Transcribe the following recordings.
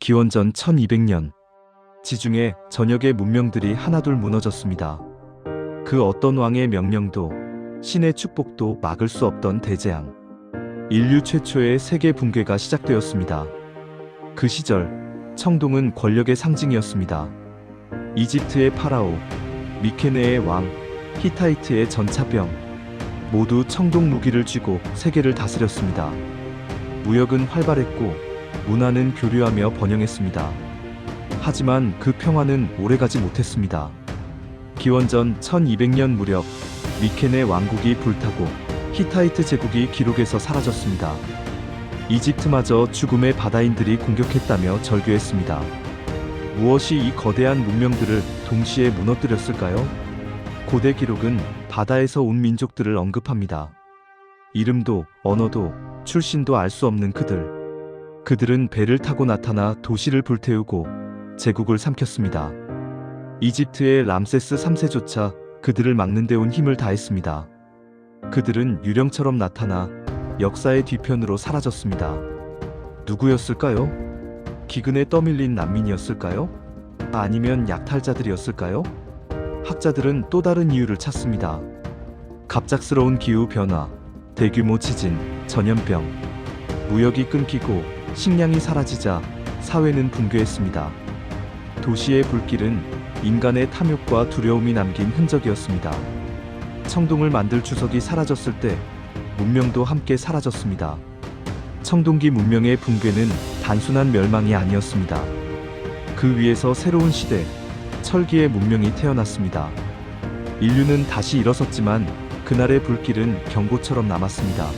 기원전 1200년 지중해 전역의 문명들이 하나둘 무너졌습니다. 그 어떤 왕의 명령도 신의 축복도 막을 수 없던 대재앙. 인류 최초의 세계 붕괴가 시작되었습니다. 그 시절 청동은 권력의 상징이었습니다. 이집트의 파라오, 미케네의 왕, 히타이트의 전차병 모두 청동 무기를 쥐고 세계를 다스렸습니다. 무역은 활발했고 문화는 교류하며 번영했습니다. 하지만 그 평화는 오래가지 못했습니다. 기원전 1200년 무렵 미케네 왕국이 불타고 히타이트 제국이 기록에서 사라졌습니다. 이집트마저 죽음의 바다인들이 공격했다며 절규했습니다. 무엇이 이 거대한 문명들을 동시에 무너뜨렸을까요? 고대 기록은 바다에서 온 민족들을 언급합니다. 이름도 언어도 출신도 알 수 없는 그들. 그들은 배를 타고 나타나 도시를 불태우고 제국을 삼켰습니다. 이집트의 람세스 3세조차 그들을 막는 데 온 힘을 다했습니다. 그들은 유령처럼 나타나 역사의 뒤편으로 사라졌습니다. 누구였을까요? 기근에 떠밀린 난민이었을까요? 아니면 약탈자들이었을까요? 학자들은 또 다른 이유를 찾습니다. 갑작스러운 기후 변화, 대규모 지진, 전염병, 무역이 끊기고 식량이 사라지자 사회는 붕괴했습니다. 도시의 불길은 인간의 탐욕과 두려움이 남긴 흔적이었습니다. 청동을 만들 주석이 사라졌을 때 문명도 함께 사라졌습니다. 청동기 문명의 붕괴는 단순한 멸망이 아니었습니다. 그 위에서 새로운 시대, 철기의 문명이 태어났습니다. 인류는 다시 일어섰지만 그날의 불길은 경고처럼 남았습니다.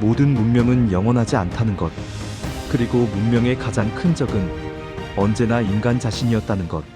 모든 문명은 영원하지 않다는 것, 그리고 문명의 가장 큰 적은 언제나 인간 자신이었다는 것.